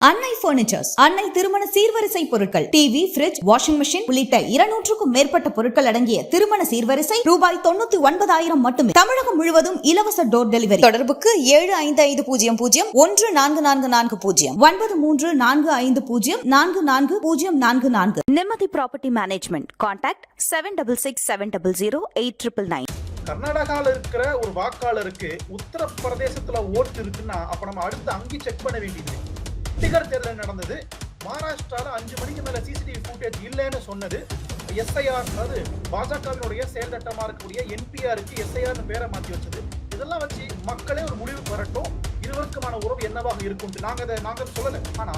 அன்னை பர்னிச்சர்ஸ் அன்னை திருமண சீர்வரிசை பொருட்கள் டிவி ஃபிரிட்ஜ் வாஷிங் மெஷின் உள்ளிட்ட இருநூற்றுக்கும் மேற்பட்ட பொருட்கள் அடங்கிய திருமண சீர்வரிசை ரூபாய் தொண்ணூத்தி ஒன்பதாயிரம் மட்டுமே. தமிழகம் முழுவதும் இலவச டோர் டெலிவரி தொடர்புக்கு ஏழு ஐந்து ஐந்து பூஜ்ஜியம் பூஜ்ஜியம் ஒன்று நான்கு நான்கு நான்கு பூஜ்ஜியம் ஒன்பது மூன்று நான்கு ஐந்து பூஜ்ஜியம் நான்கு நான்கு பூஜ்ஜியம் நான்கு நான்கு. நிம்மதி property management contact seven double six seven double zero eight triple nine கர்நாடகால இருக்கிற ஒரு வாக்காளருக்கு உத்தரப்பிரதேசத்துல ஓட்டு இருக்குன்னா அப்ப நம்ம அடுத்து அங்கி செக் பண்ண வேண்டியது. சண்டிகர் தேர்தல் நடந்தது. மகாராஷ்டிரால அஞ்சு மணிக்கு மேல சிசிடிவி ஃபுட்டேஜ் இல்லைன்னு சொன்னது. எஸ்ஐஆர் அதாவது பாஜகவினுடைய செயல்தட்டமா இருக்கக்கூடிய என்பிஆருக்கு எஸ்ஐஆர்னு பேரை மாத்தி வச்சது. இதெல்லாம் வச்சு மக்களே ஒரு முடிவுக்கு வரட்டும். இருவருக்குமான உறவு என்னவாக இருக்கும் நாங்க அதை நாங்க சொல்லல. ஆனா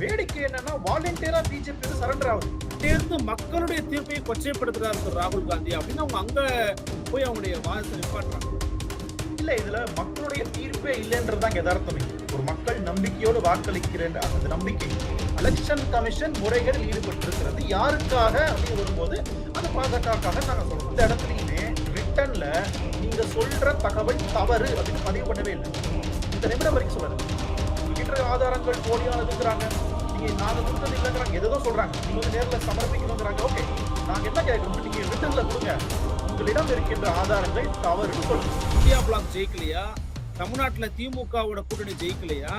வேடிக்கை என்னன்னா வாலண்டியரா பிஜேபி சரண்டர் ஆகுது. தேர்ந்து மக்களுடைய தீர்ப்பை கொச்சைப்படுத்துறாரு ராகுல் காந்தி அப்படின்னு அவங்க அங்க போய் அவங்களுடைய வாதத்தை நிப்பாட்டுறாங்க. இல்ல இதுல மக்களுடைய தீர்ப்பே இல்லைன்றதுதான் யதார்த்தமே. ஒரு மக்கள் நம்பிக்கையோடு வாக்களிக்கிற அந்த நம்பிக்கை. எலெக்ஷன் கமிஷன் முறைகளில் ஈடுபட்டிருக்கிறது. யாருக்காக அப்படின்னு வரும்போது அது பாஜகவுக்காக நாங்கள் சொல்றோம். இந்த இடத்துலையுமே ரிட்டன்ல நீங்க சொல்ற தகவல் தவறு அப்படின்னு பதிவு பண்ணவே இல்லை. இந்த நிமிடம் வரைக்கும் சொல்லல கிட்ட ஆதாரங்கள் போலியானதுங்கிறாங்க. நீங்க நாங்க கொடுத்தது இல்லைங்கிறாங்க. எதோ சொல்றாங்க. நீங்க வந்து நேரில் சமர்ப்பிக்கணுங்கிறாங்க. ஓகே. நாங்க என்ன கேட்கணும் நீங்க ரிட்டன்ல கொடுங்க. உங்களிடம் இருக்கின்ற ஆதாரங்கள் தவறுன்னு சொல்லுங்க. இந்தியா பிளாக் ஜெயிக்கலையா? தமிழ்நாட்டில் திமுகவோட கூட்டணி ஜெயிக்கலையா?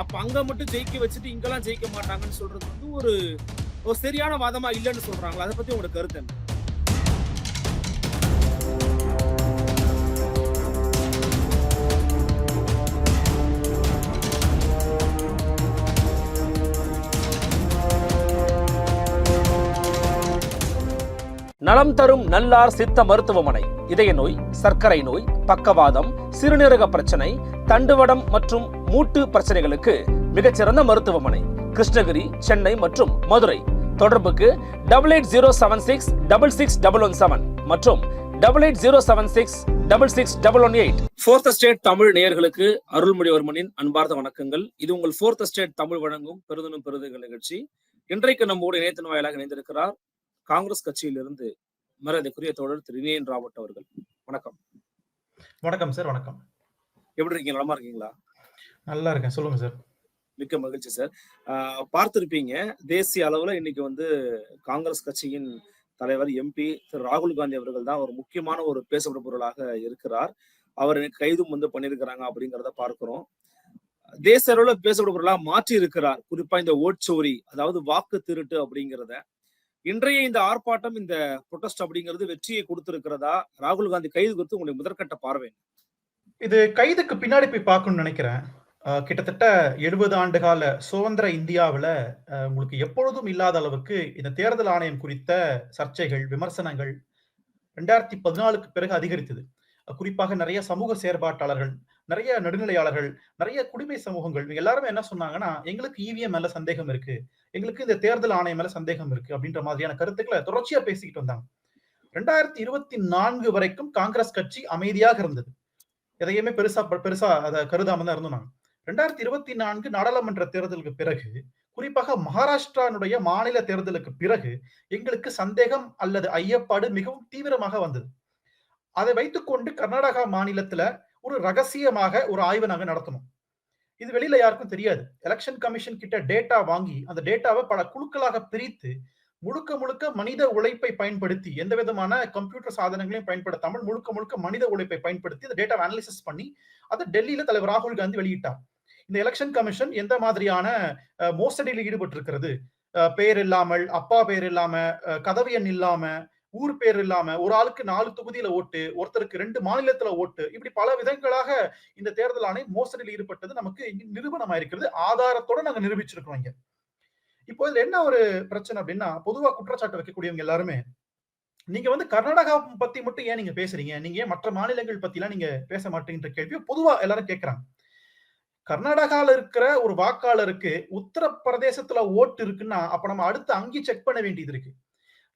அப்ப அங்க மட்டும் ஜெயிக்க வச்சுட்டு இங்கெல்லாம் ஜெயிக்க மாட்டாங்கன்னு சொல்றது வந்து ஒரு ஒரு சரியான வாதமா இல்லைன்னு சொல்றாங்களா? அதை பத்தி உங்களோட கருத்து என்ன? நலம் தரும் நல்லார் சித்த மருத்துவமனை. இதய நோய் சர்க்கரை நோய் பக்கவாதம் சிறுநீரக பிரச்சனை தண்டுவடம் மற்றும் மூட்டு பிரச்சனைகளுக்கு மிகச்சிறந்த மருத்துவமனை கிருஷ்ணகிரி சென்னை மற்றும் மதுரை. தொடர்புக்கு double eight zero seven six double six double one seven மற்றும் double eight zero seven six double six double one eight fourth state Tamil நேயர்களுக்கு அருள்மொழிவர்மனின் அன்பார்ந்த வணக்கங்கள். இது உங்கள் ஃபோர்த் ஸ்டேட் தமிழ் வழங்கும் பெருதனும் பெருதுகள் நிகழ்ச்சி. இன்றைக்கு நம்மோடு இணையத்தின் வாயிலாக இணைந்திருக்கிறார் காங்கிரஸ் கட்சியிலிருந்து மரியாதைக்குரிய தோழர் திரு வினயன் ராவட் அவர்கள். வணக்கம். வணக்கம் சார் வணக்கம். எப்படி இருக்கீங்க? நலமா இருக்கீங்களா? நல்லா இருக்கேன். சொல்லுங்க சார். மிக்க மகிழ்ச்சி சார். பார்த்திருப்பீங்க தேசிய அளவுல இன்னைக்கு வந்து காங்கிரஸ் கட்சியின் தலைவர் எம்பி திரு ராகுல் காந்தி அவர்கள் தான் ஒரு முக்கியமான ஒரு பேசப்படும் பொருளாக இருக்கிறார். அவர் கைதும் வந்து பண்ணியிருக்கிறாங்க அப்படிங்கிறத பார்க்கிறோம். தேசிய அளவுல பேசப்படும் பொருளாக மாற்றி இருக்கிறார் குறிப்பா இந்த ஓட்சோரி அதாவது வாக்கு திருட்டு அப்படிங்கிறத. இன்றைய இந்த ஆர்ப்பாட்டம் இந்த புரொட்டஸ்ட் அப்படிங்கிறது வெற்றியை கொடுத்திருக்கிறதா? ராகுல் காந்தி கைது குறித்து உங்களுடைய முதற்கட்ட பார்வை இது கைதுக்கு பின்னாடி போய் பார்க்கணும்னு நினைக்கிறேன். கிட்டத்தட்ட எழுபது ஆண்டு கால சுதந்திர இந்தியாவில் உங்களுக்கு எப்பொழுதும் இல்லாத அளவுக்கு இந்த தேர்தல் ஆணையம் குறித்த சர்ச்சைகள் விமர்சனங்கள் ரெண்டாயிரத்தி பதினாலுக்கு பிறகு அதிகரித்தது. குறிப்பாக நிறைய சமூக செயற்பாட்டாளர்கள் நிறைய நடுநிலையாளர்கள் நிறைய குடிமை சமூகங்கள் இவங்க எல்லாருமே என்ன சொன்னாங்கன்னா எங்களுக்கு இவிஎம் மேல சந்தேகம் இருக்கு. எங்களுக்கு இந்த தேர்தல் ஆணையம் மேல சந்தேகம் இருக்கு அப்படின்ற மாதிரியான கருத்துக்களை தொடர்ச்சியா பேசிக்கிட்டு வந்தாங்க. ரெண்டாயிரத்தி இருபத்தி நான்கு வரைக்கும் காங்கிரஸ் கட்சி அமைதியாக இருந்தது. எதையுமே பெருசா பெருசா அதை கருதாம தான் இருந்தோம் நாங்க. ரெண்டாயிரத்தி இருபத்தி நான்கு நாடாளுமன்ற தேர்தலுக்கு பிறகு குறிப்பாக மகாராஷ்டிரானுடைய மாநில தேர்தலுக்கு பிறகு எங்களுக்கு சந்தேகம் அல்லது ஐயப்பாடு மிகவும் தீவிரமாக வந்தது. அதை வைத்துக்கொண்டு கர்நாடகா மாநிலத்துல ஒரு ரகசியமாக ஒரு ஆய்வை நாங்கள் நடத்தணும். இது வெளியில யாருக்கும் தெரியாது. எலெக்ஷன் கமிஷன் கிட்ட டேட்டா வாங்கி அந்த டேட்டாவை பல குழுக்களாக பிரித்து முழுக்க முழுக்க மனித உழைப்பை பயன்படுத்தி எந்த விதமான கம்ப்யூட்டர் சாதனங்களையும் பயன்படுத்தாமல் முழுக்க முழுக்க மனித உழைப்பை பயன்படுத்தி அந்த டேட்டா அனாலிசிஸ் பண்ணி அதை டெல்லியில தலைவர் ராகுல் காந்தி வெளியிட்டார். இந்த எலெக்ஷன் கமிஷன் எந்த மாதிரியான மோசடியில் ஈடுபட்டிருக்கிறது? அஹ், பெயர் இல்லாமல் அப்பா பெயர் இல்லாம கதவு எண் இல்லாம ஊர் பேர் இல்லாம ஒரு ஆளுக்கு நாலு தொகுதியில ஓட்டு ஒருத்தருக்கு ரெண்டு மாநிலத்துல ஓட்டு இப்படி பல விதங்களாக இந்த தேர்தல் ஆணையம் மோசடியில் ஈடுபட்டது நமக்கு இங்க நிரூபணமாயிருக்கிறது ஆதாரத்தோட நாங்க நிரூபிச்சிருக்கிறோம் இங்க. இப்போ இதுல என்ன ஒரு பிரச்சனை அப்படின்னா பொதுவா குற்றச்சாட்டு வைக்கக்கூடியவங்க எல்லாருமே நீங்க வந்து கர்நாடகா பத்தி மட்டும் ஏன் நீங்க பேசுறீங்க? நீங்க ஏன் மற்ற மாநிலங்கள் பத்தி எல்லாம் நீங்க பேச மாட்டேங்கிற கேள்வியை பொதுவா எல்லாரும் கேட்கறாங்க கர்நாடகால இருக்கிற ஒரு வாக்காளருக்கு உத்தரப்பிரதேசத்துல ஓட்டு இருக்குன்னா அப்ப நம்ம அடுத்து அங்கேயும் செக் பண்ண வேண்டியது இருக்கு.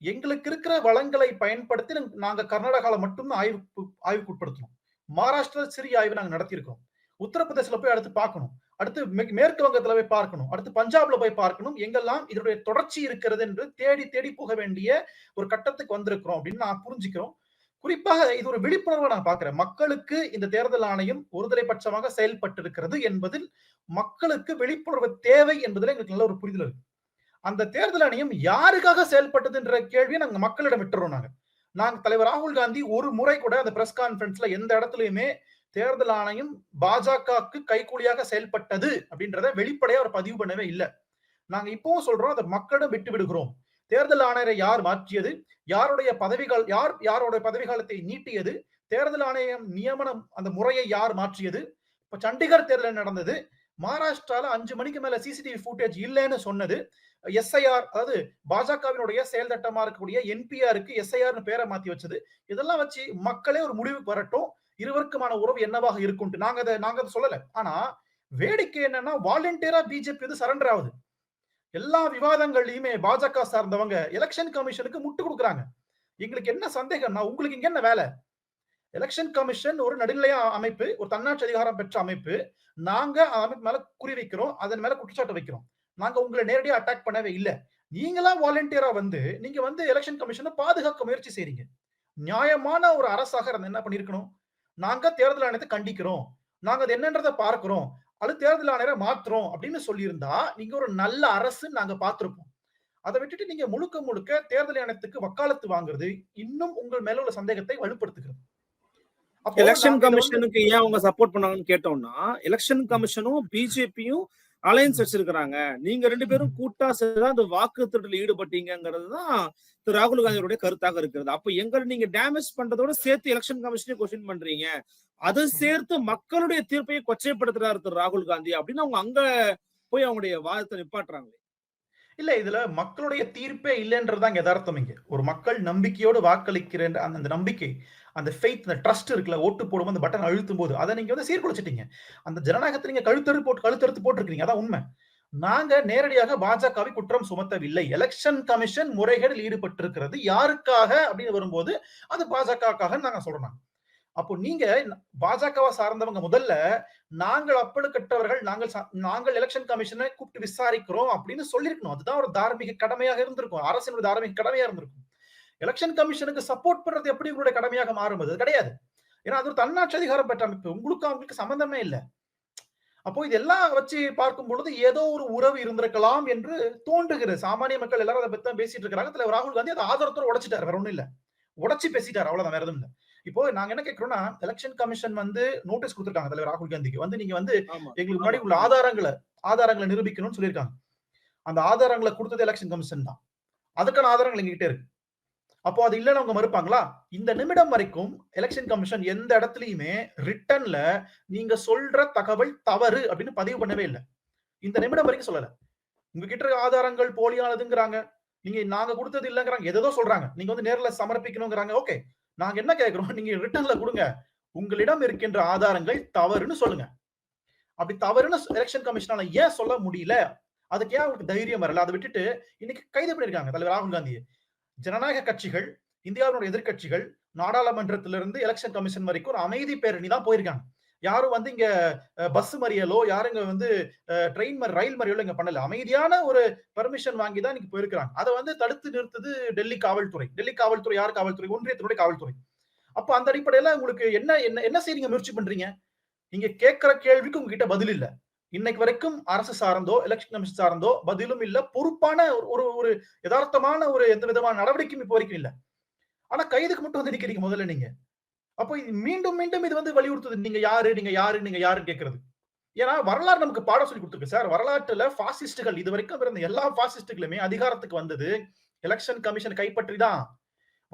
எங்களுக்கு இருக்கிற வளங்களை பயன்படுத்தி நாங்க- கர்நாடகாவில் மட்டும்தான் ஆய்வு ஆய்வுக்கு உட்படுத்தணும் மகாராஷ்டிரா சிறிய ஆய்வு நாங்க நடத்தியிருக்கோம். உத்தரப்பிரதேசல போய் அடுத்து பார்க்கணும். அடுத்து மேற்கு வங்கத்துல போய் பார்க்கணும். அடுத்து பஞ்சாப்ல போய் பார்க்கணும். எங்கெல்லாம் இதனுடைய தொடர்ச்சி இருக்கிறது என்று தேடி தேடி போக வேண்டிய ஒரு கட்டத்துக்கு வந்திருக்கிறோம் அப்படின்னு நான் புரிஞ்சுக்கிறோம். குறிப்பாக இது ஒரு விழிப்புணர்வை நான் பார்க்கிறேன். மக்களுக்கு இந்த தேர்தல் ஆணையம் ஒருதலை பட்சமாக செயல்பட்டு இருக்கிறது என்பதில் மக்களுக்கு விழிப்புணர்வு தேவை என்பதில் எங்களுக்கு நல்ல ஒரு புரிதல் இருக்கு. அந்த தேர்தல் ஆணையம் யாருக்காக செயல்பட்டதுன்ற கேள்வியை நாங்க மக்களிடம் விட்டுறோம் நாங்க. நாங்க தலைவர் ராகுல் காந்தி ஒரு முறை கூட அந்த பிரஸ் கான்பரன்ஸ்ல எந்த இடத்துலயுமே தேர்தல் ஆணையம் பாஜகவுக்கு கைகூலியாக செயல்பட்டது அப்படின்றத வெளிப்படையா அவர் பதிவு பண்ணவே இல்லை. நாங்க இப்பவும் சொல்றோம் அதை மக்களிடம் விட்டு விடுகிறோம். தேர்தல் ஆணையரை யார் மாற்றியது? யாருடைய பதவிகள் யார் யாருடைய பதவி காலத்தை நீட்டியது? தேர்தல் ஆணையம் நியமனம் அந்த முறையை யார் மாற்றியது? இப்ப சண்டிகர் தேர்தல் நடந்தது? மகாராஷ்டிரால அஞ்சு மணிக்கு மேல சிசிடிவி ஃபுட்டேஜ் இல்லைன்னு சொன்னது. எஸ்ஐஆர் அதாவது பாஜகவினுடைய செயல் திட்டமா இருக்கக்கூடிய என்பிஆருக்கு எஸ்ஐஆர்னு பேரை மாத்தி வச்சது. இதெல்லாம் வச்சு மக்களே ஒரு முடிவுக்கு வரட்டும். இருவருக்குமான உறவு என்னவாக இருக்கும்ட்டு நாங்க அதை நாங்க அதை சொல்லல. ஆனா வேடிக்கை என்னன்னா வாலண்டியரா பிஜேபி வந்து சரண்டர் ஆகுது. எல்லா விவாதங்கள்லயுமே பாஜக சார்ந்தவங்க எலெக்ஷன் கமிஷனுக்கு முட்டு கொடுக்குறாங்க. எங்களுக்கு என்ன சந்தேகம்னா உங்களுக்கு இங்க என்ன வேலை? எலெக்ஷன் கமிஷன் ஒரு நடுநிலைய அமைப்பு ஒரு தன்னாட்சி அதிகாரம் பெற்ற அமைப்பு. நாங்க அமைப்பு மேல குறி வைக்கிறோம் அதன் மேல குற்றச்சாட்டு வைக்கிறோம். நாங்க உங்களை நேரடியா அட்டாக் பண்ணவே இல்ல. நீங்களா வாலண்டியரா வந்து நீங்க வந்து எலெக்ஷன் கமிஷனை பாதுகாக்க முயற்சி செய்றீங்க. நியாயமான ஒரு அரசாக என்ன பண்ணிருக்கணும்? நாங்க தேர்தல் ஆணையத்தை கண்டிக்கிறோம். நாங்க அது என்னன்றதை பார்க்கிறோம். அது தேர்தல் ஆணையரை மாத்துறோம் அப்படின்னு சொல்லியிருந்தா நீங்க ஒரு நல்ல அரசு நாங்க பார்த்திருப்போம். அதை விட்டுட்டு நீங்க முழுக்க முழுக்க தேர்தல் ஆணையத்துக்கு வக்காலத்து வாங்குறது இன்னும் உங்கள் மேல உள்ள சந்தேகத்தை வலுப்படுத்துகிறது. எலெக்ஷன் கமிஷனுக்கு ஏன் அவங்க சப்போர்ட் பண்ணாங்கன்னு கேட்டோம்னா எலெக்ஷன் கமிஷனும் பிஜேபியும் அலையன்ஸ் வச்சிருக்கிறாங்க. நீங்க ரெண்டு பேரும் கூட்டா சேர்ந்து அந்த வாக்கு திருட்டில் ஈடுபட்டீங்கிறது தான் திரு ராகுல் காந்தியோட கருத்தாக இருக்கிறது. அப்ப எங்களை நீங்க டேமேஜ் பண்றதோட சேர்த்து எலெக்ஷன் கமிஷனே கொஸ்டின் பண்றீங்க. அதை சேர்த்து மக்களுடைய தீர்ப்பையை கொச்சைப்படுத்துறாரு திரு ராகுல் காந்தி அப்படின்னு அவங்க அங்க போய் அவங்களுடைய வாதத்தை நிப்பாட்டுறாங்க இல்ல இதுல மக்களுடைய தீர்ப்பே இல்லைன்றதுதான் யதார்த்தம் இங்க. ஒரு மக்கள் நம்பிக்கையோடு வாக்களிக்கிற அந்த அந்த நம்பிக்கை. அந்த ஃபெய்த் அந்த ட்ரஸ்ட் இருக்குல்ல ஓட்டு போடும்போது அந்த பட்டன் அழுத்தும் போது அதை நீங்க வந்து சீர்குலைச்சிட்டீங்க. அந்த ஜனநாயகத்தை நீங்க கழுத்தறு போட்டு கழுத்தறுத்து போட்டிருக்கீங்க அதான் உண்மை. நாங்க நேரடியாக பாஜகவை குற்றம் சுமத்தவில்லை. Election commission முறைகேடில் ஈடுபட்டிருக்கிறது. யாருக்காக அப்படின்னு வரும்போது அது பாஜகவுக்காக நாங்க சொல்றோம் அப்போ நீங்க பாஜகவை சார்ந்தவங்க முதல்ல நாங்கள் அப்பழுக்கற்றவர்கள் நாங்கள் சா- நாங்கள் எலெக்ஷன் கமிஷனை கூப்பிட்டு விசாரிக்கிறோம் அப்படின்னு சொல்லியிருக்கணும். அதுதான் ஒரு தார்மீக கடமையாக இருந்திருக்கும். அரசினுடைய தார்மீக கடமையா இருந்திருக்கும். எலெக்ஷன் கமிஷனுக்கு சப்போர்ட் பண்றது எப்படி உங்களுடைய கடமையாக மாறும்? அது கிடையாது. ஏன்னா அது ஒரு தன்னாட்சி அதிகாரம் பெற்ற அமைப்பு. உங்களுக்கு அவங்களுக்கு சம்பந்தமே இல்லை. அப்போ இதெல்லாம் வச்சு பார்க்கும் பொழுது ஏதோ ஒரு உறவு இருந்திருக்கலாம் என்று தோன்றுகிறது. சாமானிய மக்கள் எல்லாரும் அதை பத்தி தான் பேசிட்டு இருக்காங்க தலைவர் ராகுல் காந்தி அதை ஆதரத்தோட உடைச்சிட்டாரு. வேற ஒண்ணும் இல்ல. உடைச்சு பேசிட்டாரு. அவ்வளவுதான். வேற எதுவும் இல்ல. இப்போ நாங்க என்ன கேட்கிறோம்னா எலெக்ஷன் கமிஷன் வந்து நோட்டீஸ் கொடுத்திருக்காங்க. தலைவர் ராகுல் காந்திக்கு. வந்து நீங்க வந்து எங்களுக்கு முன்னாடி உள்ள ஆதாரங்களை ஆதாரங்களை நிரூபிக்கணும்னு சொல்லியிருக்காங்க. அந்த ஆதாரங்களை கொடுத்தது எலெக்ஷன் கமிஷன் தான். அதுக்கான ஆதாரங்கள் எங்ககிட்ட இருக்கு. அப்போ அது இல்லைன்னு அவங்க மறுப்பாங்களா? இந்த நிமிடம் வரைக்கும் எலெக்ஷன் கமிஷன் எந்த இடத்துலயுமே ரிட்டன்ல நீங்க சொல்ற தகவல் தவறு அப்படின்னு பதிவு பண்ணவே இல்லை. இந்த நிமிடம் வரைக்கும் சொல்லல. உங்ககிட்ட இருக்க ஆதாரங்கள் போலியானதுங்கிறாங்க. நீங்க நாங்க கொடுத்தது இல்லைங்கிறாங்க. எதோ சொல்றாங்க. நீங்க வந்து நேர்ல சமர்ப்பிக்கணுங்கிறாங்க. ஓகே. நாங்க என்ன கேட்கிறோம்? நீங்க ரிட்டர்ன்ல கொடுங்க. உங்களிடம் இருக்கின்ற ஆதாரங்கள் தவறுன்னு சொல்லுங்க. அப்படி தவறுன்னு எலெக்ஷன் கமிஷனால ஏன் சொல்ல முடியல? அதுக்கு ஏன் அவங்களுக்கு தைரியம் வரல? அதை விட்டுட்டு இன்னைக்கு கைது பண்ணிருக்காங்க தலைவர் ராகுல் காந்தியை ஜனநாயக கட்சிகள் இந்தியாவினுடைய எதிர்க்கட்சிகள் நாடாளுமன்றத்திலிருந்து எலெக்ஷன் கமிஷன் வரைக்கும் ஒரு அமைதி பேரணி தான் போயிருக்காங்க. யாரும் வந்து இங்க பஸ் மறியலோ யாரும் இங்க வந்து ட்ரெயின் ரயில் மறியலோ இங்க பண்ணல. அமைதியான ஒரு பெர்மிஷன் வாங்கி தான் இன்னைக்கு போயிருக்கிறாங்க. அதை வந்து தடுத்து நிறுத்துது டெல்லி காவல்துறை. டெல்லி காவல்துறை யார் காவல்துறை? ஒன்றியத்தினுடைய காவல்துறை. அப்ப அந்த அடிப்படையில உங்களுக்கு என்ன என்ன என்ன செய்றீங்க? முயற்சி பண்றீங்க? நீங்க கேட்கிற கேள்விக்கு உங்ககிட்ட பதில் இல்லை. இன்னைக்கு வரைக்கும் அரசு சார்ந்தோ எலெக்ஷன் கமிஷன் சார்ந்தோ பதிலும் இல்ல. பொறுப்பான ஒரு- ஒரு ஒரு யதார்த்தமான ஒரு எந்த விதமான நடவடிக்கையும் இப்போ வரைக்கும் இல்ல. ஆனா கைதுக்கு மட்டும் வந்து நிக்கிறீங்க முதல்ல நீங்க. அப்போ இது மீண்டும் மீண்டும் இது வந்து வலியுறுத்துது. நீங்க யாரு நீங்க யாரு நீங்க யாருன்னு கேட்கறது ஏன்னா வரலாறு நமக்கு பாடம் சொல்லி கொடுத்துருக்கு சார். வரலாற்றுல பாசிஸ்டுகள் இது வரைக்கும் இருந்த எல்லா பாசிஸ்டுகளுமே அதிகாரத்துக்கு வந்தது. எலெக்ஷன் கமிஷன் கைப்பற்றி தான்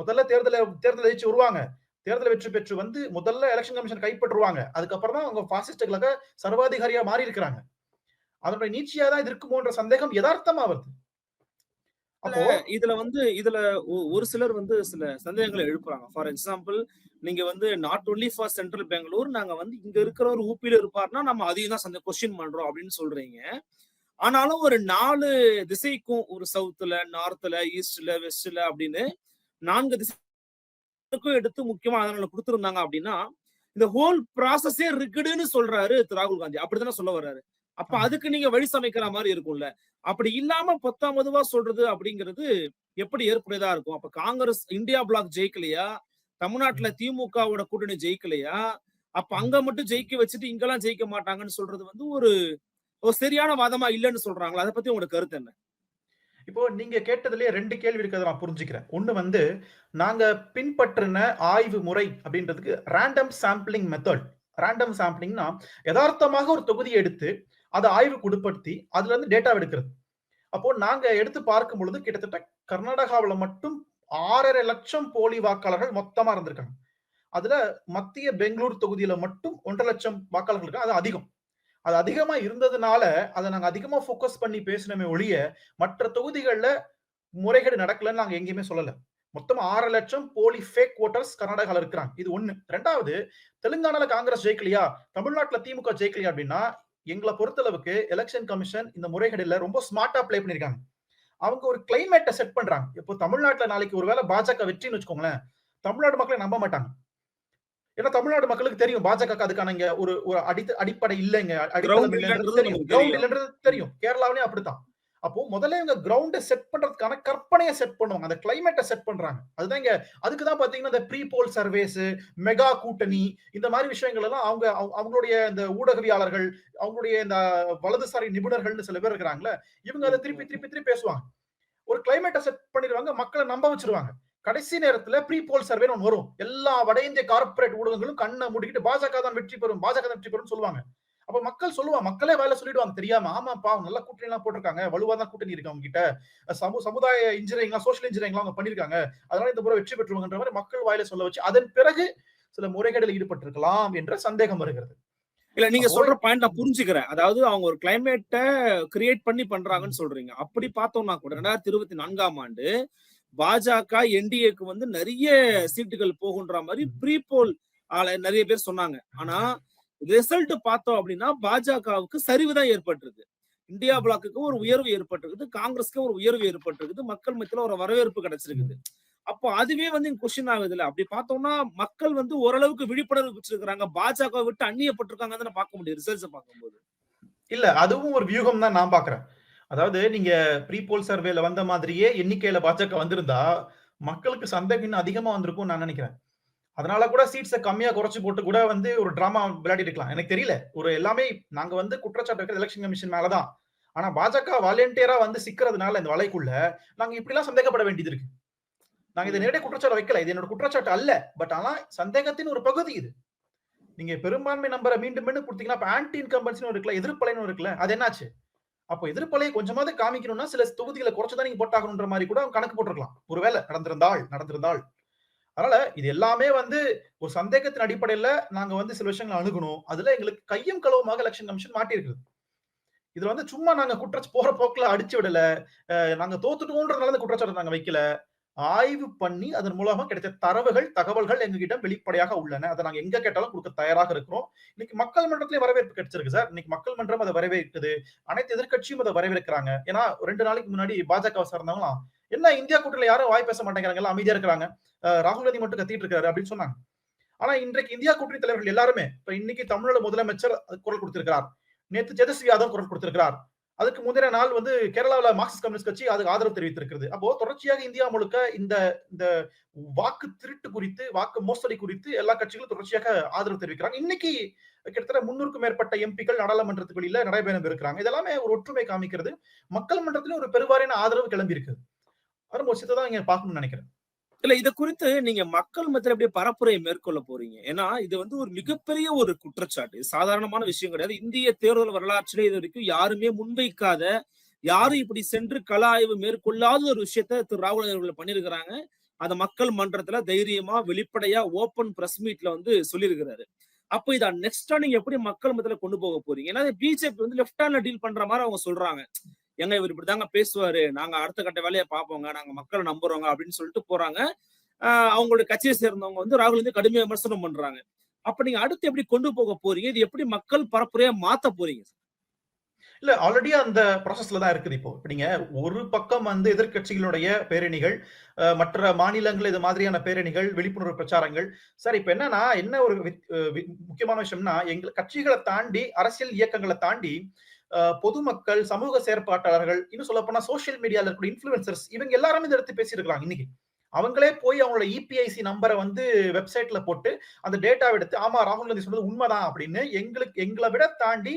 முதல்ல தேர்தல தேர்தல் ஜெயிச்சு வருவாங்க. தேர்தல் வெற்றி பெற்று வந்து முதல்ல எலெக்ஷன் கமிஷன் கைப்பற்றுவாங்க. அதுக்கப்புறம் தான் அவங்க பாசிஸ்டுகளாக சர்வாதிகாரியா மாறி இருக்கிறாங்க அதனுடைய நீட்சியா தான் இது இருக்குமோன்ற சந்தேகம் யதார்த்தமா வருது. அப்போ இதுல வந்து இதுல ஒரு சிலர் வந்து சில சந்தேகங்களை எழுப்புறாங்க. ஃபார் எக்ஸாம்பிள் நீங்க வந்து not only for central Bangalore நாங்க வந்து இங்க இருக்கிறவர் ஊப்பில இருப்பார்னா நம்ம அதையும் தான் சந்த கொஸ்டின் பண்றோம் அப்படின்னு சொல்றீங்க. ஆனாலும் ஒரு நாலு திசைக்கும் ஒரு சவுத்துல நார்த்ல ஈஸ்ட்ல வெஸ்ட்ல அப்படின்னு நான்கு திசைக்கும் எடுத்து முக்கியமா அதனால கொடுத்துருந்தாங்க அப்படின்னா இந்த ஹோல் ப்ராசஸே இருக்குதுன்னு சொல்றாரு ராகுல் காந்தி. அப்படித்தானே சொல்ல வர்றாரு. அப்ப. அதுக்கு நீங்க வழி சமைக்கிற மாதிரி இருக்கும்ல. அப்படி இல்லாம பத்தாமதுவா சொல்றது அப்படிங்கிறது எப்படி ஏற்புடையதா இருக்கும்? அப்ப காங்கிரஸ் இந்தியா பிளாக் ஜெயிக்கலையா? தமிழ்நாட்டுல திமுகவோட கூட்டணி ஜெயிக்கலையா? அப்ப அங்க மட்டும் ஜெயிக்க வச்சுட்டு இங்கெல்லாம் ஜெயிக்க மாட்டாங்கன்னு சொல்றது வந்து ஒரு ஒரு சரியான வாதமா இல்லைன்னு சொல்றாங்களா. அதை பத்தி உங்களோட கருத்து என்ன? இப்போ நீங்க கேட்டதுலயே ரெண்டு கேள்வி இருக்கிறத நான் புரிஞ்சுக்கிறேன். ஒண்ணு வந்து நாங்க பின்பற்றின ஆய்வு முறை அப்படின்றதுக்கு ரேண்டம் சாம்பிளிங் மெத்தட் ரேண்டம் சாம்பிளிங்னா யதார்த்தமாக ஒரு தொகுதியை எடுத்து அதை ஆய்வுக்கு உட்படுத்தி அதுல இருந்து டேட்டா எடுக்கிறது. அப்போ நாங்க எடுத்து பார்க்கும் பொழுது கிட்டத்தட்ட கர்நாடகாவில் மட்டும் ஆறரை லட்சம் போலி வாக்காளர்கள் மொத்தமா இருந்திருக்காங்க. அதுல மத்திய பெங்களூர் தொகுதியில மட்டும் ஒன்றரை லட்சம் வாக்காளர்கள் அது அதிகம். அது அதிகமா இருந்ததுனால அதை நாங்க அதிகமா ஃபோக்கஸ் பண்ணி பேசினமே ஒழிய மற்ற தொகுதிகளில் முறைகேடு நடக்கலன்னு நாங்க எங்கேயுமே சொல்லல. மொத்தம் ஆறு லட்சம் போலி ஃபேக் ஓட்டர்ஸ் கர்நாடகாவில் இருக்கிறாங்க. இது ஒண்ணு. ரெண்டாவது தெலுங்கானால காங்கிரஸ் ஜெயிக்கலையா? தமிழ்நாட்டுல திமுக ஜெயிக்கலையா அப்படின்னா எங்களை பொறுத்தளவுக்கு எலெக்ஷன் கமிஷன் இந்த முறைகேடுல ரொம்ப ஸ்மார்ட்டா ப்ளே பண்ணிருக்காங்க அவங்க ஒரு கிளைமேட்டை செட் பண்றாங்க. இப்போ தமிழ்நாட்டுல நாளைக்கு ஒருவேளை பாஜக வெற்றின்னு வச்சுக்கோங்களேன் தமிழ்நாடு மக்களை நம்ப மாட்டாங்க. ஏன்னா தமிழ்நாடு மக்களுக்கு தெரியும். பாஜக அதுக்கான இங்க ஒரு ஒரு அடி அடிப்படை இல்லைங்க. கிரவுண்ட். இல்லைன்றது தெரியும். கேரளாவிலேயும் அப்படித்தான். அப்போ முதல்ல இவங்க கிரவுண்டை செட் பண்றதுக்கான கற்பனையை செட் பண்ணுவாங்க. அந்த கிளைமேட்டை செட் பண்றாங்க. அதுதான் இங்க அதுக்கு தான் பாத்தீங்கன்னா இந்த ப்ரீ போல் சர்வேஸ் மெகா கூட்டணி இந்த மாதிரி விஷயங்கள் எல்லாம் அவங்க அவங்க- அவங்களுடைய இந்த ஊடகவியாளர்கள் அவங்களுடைய இந்த வலதுசாரி நிபுணர்கள்னு சில பேர் இருக்கிறாங்களே இவங்க அதை திருப்பி திருப்பி திருப்பி பேசுவாங்க. ஒரு கிளைமேட்டை செட் பண்ணிடுவாங்க. மக்களை நம்ப வச்சிருவாங்க. கடைசி நேரத்துல ப்ரீ போல் சர்வே ஒன்று வரும். எல்லா வட இந்திய கார்ப்பரேட் ஊடகங்களும் கண்ணை மூடிக்கிட்டு பாஜக தான் வெற்றி பெறும் பாஜக தான் வெற்றி பெறும் சொல்லுவாங்க. அப்ப மக்கள் சொல்லுவாங்க மக்களே வேலை சொல்லிடுவாங்க. தெரியாம ஆமாப்பா அவங்க நல்ல கூட்டணி எல்லாம் போட்டிருக்காங்க. வலுவா தான் கூட்டணி இருக்கு அவங்க கிட்ட சமு சமுதாய இன்ஜினியரிங் சோஷியல் இன்ஜினியரிங் அவங்க பண்ணிருக்காங்க. அதனால இந்த முறை வெற்றி பெற்றுவாங்கன்ற மாதிரி மக்கள் வாயில சொல்ல வச்சு அதன் பிறகு சில முறைகேடில் ஈடுபட்டிருக்கலாம் என்ற சந்தேகம் வருகிறது. இல்ல நீங்க சொல்ற பாயிண்ட் நான் புரிஞ்சுக்கிறேன். அதாவது அவங்க ஒரு கிளைமேட்டை கிரியேட் பண்ணி பண்றாங்கன்னு சொல்றீங்க. அப்படி பார்த்தோம்னா கூட ரெண்டாயிரத்தி இருபத்தி நான்காம் ஆண்டு பாஜக என்டிஏக்கு வந்து நிறைய சீட்டுகள் போகுன்ற மாதிரி ப்ரீ போல் ஆள நிறைய பேர் சொன்னாங்க. ஆனா ரிசல்ட் பார்த்தோம் அப்படின்னா பாஜகவுக்கு சரிவுதான் ஏற்பட்டிருக்கு. இந்தியா பிளாக்குக்கு ஒரு உயர்வு ஏற்பட்டிருக்குது காங்கிரஸ்க்கு ஒரு உயர்வு ஏற்பட்டிருக்குது மக்கள் மத்தியில ஒரு வரவேற்பு கிடைச்சிருக்குது. அப்போ அதுவே வந்து கொஸ்டின் ஆகுது இல்ல. அப்படி பார்த்தோம்னா மக்கள் வந்து ஓரளவுக்கு விழிப்புணர்வு வச்சிருக்காங்க பாஜக விட்டு அந்நியப்பட்டிருக்காங்க பார்க்க முடியும் ரிசல்ட்ஸ் பார்க்கும்போது. இல்ல அதுவும் ஒரு வியூகம் தான் நான் பாக்குறேன் அதாவது நீங்க ப்ரீ போல் சர்வேல வந்த மாதிரியே எண்ணிக்கையில பாஜக வந்திருந்தா மக்களுக்கு சந்தேகம் இன்னும் அதிகமா வந்திருக்கும் நான் நினைக்கிறேன். அதனால கூட சீட்ஸை கம்மியா குறைச்சு போட்டு கூட வந்து ஒரு டிராமா விளையாடி இருக்கலாம். எனக்கு தெரியல. ஒரு எல்லாமே நாங்க வந்து குற்றச்சாட்டு வைக்கிறது எலெக்ஷன் கமிஷன் மேலதான். ஆனா பாஜக வாலண்டியரா வந்து சிக்கிறதுனால இந்த வலைக்குள்ள நாங்க இப்படி எல்லாம் சந்தேகப்பட வேண்டியது இருக்கு. நாங்க இதை நேரடியாக குற்றச்சாட்டு வைக்கல. இது என்னோட குற்றச்சாட்டு அல்ல. பட் ஆனா சந்தேகத்தின் ஒரு பகுதி இது. நீங்க பெரும்பான்மை நம்பரை மீண்டும் மீண்டும் கொடுத்தீங்கன்னா இப்ப ஆன்டி இன்கம்பன்சின்னு இருக்குல்ல எதிர்ப்பலைன்னு இருக்குல்ல அது என்னாச்சு? அப்போ எதிர்ப்பலையை கொஞ்சமாவது காமிக்கணும்னா சில தொகுதிகளை குறைச்சுதான் நீங்க போட்டாகணுன்ற மாதிரி கூட அவங்க கணக்கு போட்டிருக்கலாம். ஒருவேளை நடந்திருந்தாள் நடந்திருந்தாள் அதனால இது எல்லாமே வந்து ஒரு சந்தேகத்தின் அடிப்படையில நாங்க வந்து சில விஷயங்களை அணுகணும். அதுல எங்களுக்கு கையும் களவுமாக எலெக்ஷன் கமிஷன் மாட்டியிருக்குது. இதுல வந்து சும்மா நாங்க குற்றச்சு போற போக்குல அடிச்சு விடல. நாங்க தோத்துட்டோன்றதுனால குற்றச்சாட்டு நாங்க வைக்கல. ஆய்வு பண்ணி அதன் மூலமா கிடைச்ச தரவுகள் தகவல்கள் எங்ககிட்ட வெளிப்படையாக உள்ளன. அதை நாங்க எங்க கேட்டாலும் கொடுக்க தயாராக இருக்கிறோம். இன்னைக்கு மக்கள் மன்றத்திலே வரவேற்பு கிடைச்சிருக்கு சார். இன்னைக்கு மக்கள் மன்றம் அதை வரவேற்குது. அனைத்து எதிர்க்கட்சியும் அதை வரவேற்கிறாங்க. ஏன்னா ரெண்டு நாளைக்கு முன்னாடி பாஜக சார்ந்தவங்களா என்ன இந்தியா கூட்டத்தில் யாரும் வாய் பேச மாட்டேங்கிறாங்க. அமைதியா இருக்கிறாங்க. அஹ் ராகுல் காந்தி மட்டும் கத்திட்டு இருக்காரு அப்படின்னு சொன்னாங்க. ஆனா இன்றைக்கு இந்தியா கூட்டணி தலைவர்கள் எல்லாருமே இப்ப இன்னைக்கு தமிழோட முதலமைச்சர் அதுக்கு குரல் கொடுத்திருக்கிறார். நேற்று தேஜஸ்வி யாதவ் குரல் கொடுத்திருக்கிறார். அதுக்கு முந்தின நாள் வந்து கேரளாவில் மார்க்சிஸ்ட் கம்யூனிஸ்ட் கட்சி அதுக்கு ஆதரவு தெரிவித்திருக்கிறது. அப்போ தொடர்ச்சியாக இந்தியா முழுக்க இந்த இந்த வாக்கு திருட்டு குறித்து வாக்கு மோசடி குறித்து எல்லா கட்சிகளும் தொடர்ச்சியாக ஆதரவு தெரிவிக்கிறாங்க. இன்னைக்கு கிட்டத்தட்ட முன்னூறுக்கும் மேற்பட்ட எம்பிக்கள் நாடாளுமன்றத்துக்கு வெளியில நடைபெறும் இருக்கிறாங்க இதெல்லாமே ஒரு ஒற்றுமை காமிக்கிறது. மக்கள் மன்றத்திலும் ஒரு பெருவாரியான ஆதரவு கிளம்பி இருக்குது அது ஒரு தான் இங்க பார்க்கணும்னு நினைக்கிறேன். இல்ல இத குறித்து நீங்க மக்கள் மத்தியில் எப்படி பரப்புரை மேற்கொள்ள போறீங்க? ஏன்னா இது வந்து ஒரு மிகப்பெரிய ஒரு குற்றச்சாட்டு. சாதாரணமான விஷயம் கிடையாது. இந்திய தேர்தல் வரலாற்றிலே இது வரைக்கும் யாருமே முன்வைக்காத யாரும் இப்படி சென்று கள ஆய்வு மேற்கொள்ளாத ஒரு விஷயத்த திரு. ராகுல் அவர்கள் பண்ணியிருக்கிறாங்க. அந்த மக்கள் மன்றத்துல தைரியமா வெளிப்படையா ஓபன் பிரஸ் மீட்ல வந்து சொல்லியிருக்கிறாரு. அப்போ இதை நெக்ஸ்டா நீங்க எப்படி மக்கள் மத்தியில கொண்டு போக போறீங்க? ஏன்னா பிஜேபி வந்து லெப்ட் ஹேண்ட்ல டீல் பண்ற மாதிரி அவங்க சொல்றாங்க. எங்க இவர் இப்படிதாங்க பேசுவாரு. நாங்க அடுத்த கட்ட வேலையை பார்ப்போங்க. நாங்க மக்களை நம்புறோங்க அப்படின்னு சொல்லிட்டு போறாங்க. அவங்களுடைய கட்சியை சேர்ந்தவங்க வந்து ராகுல் வந்து கடுமையா விமர்சனம் பண்றாங்க. அப்ப நீங்க அடுத்து எப்படி கொண்டு போக போறீங்க? இது எப்படி மக்கள் பரப்புரையா மாத்த போறீங்க? இல்ல ஆல்ரெடி அந்த ப்ராசஸ்ல தான் இருக்குது இப்போ. இப்ப நீங்க ஒரு பக்கம் வந்து எதிர்க்கட்சிகளுடைய பேரணிகள் அஹ், மற்ற மாநிலங்கள் இது மாதிரியான பேரணிகள் விழிப்புணர்வு பிரச்சாரங்கள். சார் இப்ப என்னன்னா என்ன ஒரு வித்- முக்கியமான விஷயம்னா எங்க கட்சிகளை தாண்டி அரசியல் இயக்கங்களை தாண்டி பொதுமக்கள் சமூக செயற்பாட்டாளர்கள் இன்னும் சொல்ல போனா சோசியல் மீடியால இருக்கக்கூடிய இன்ஃபுளுசர்ஸ் இவங்க எல்லாருமே இதை எடுத்து பேசியிருக்காங்க இன்னைக்கு. அவங்களே போய் அவங்களோட இபிஐசி நம்பரை வந்து வெப்சைட்ல போட்டு அந்த டேட்டாவை எடுத்து ஆமா ராகுல் காந்தி சொன்னது உண்மைதான் அப்படின்னு எங்களுக்கு எங்களை விட தாண்டி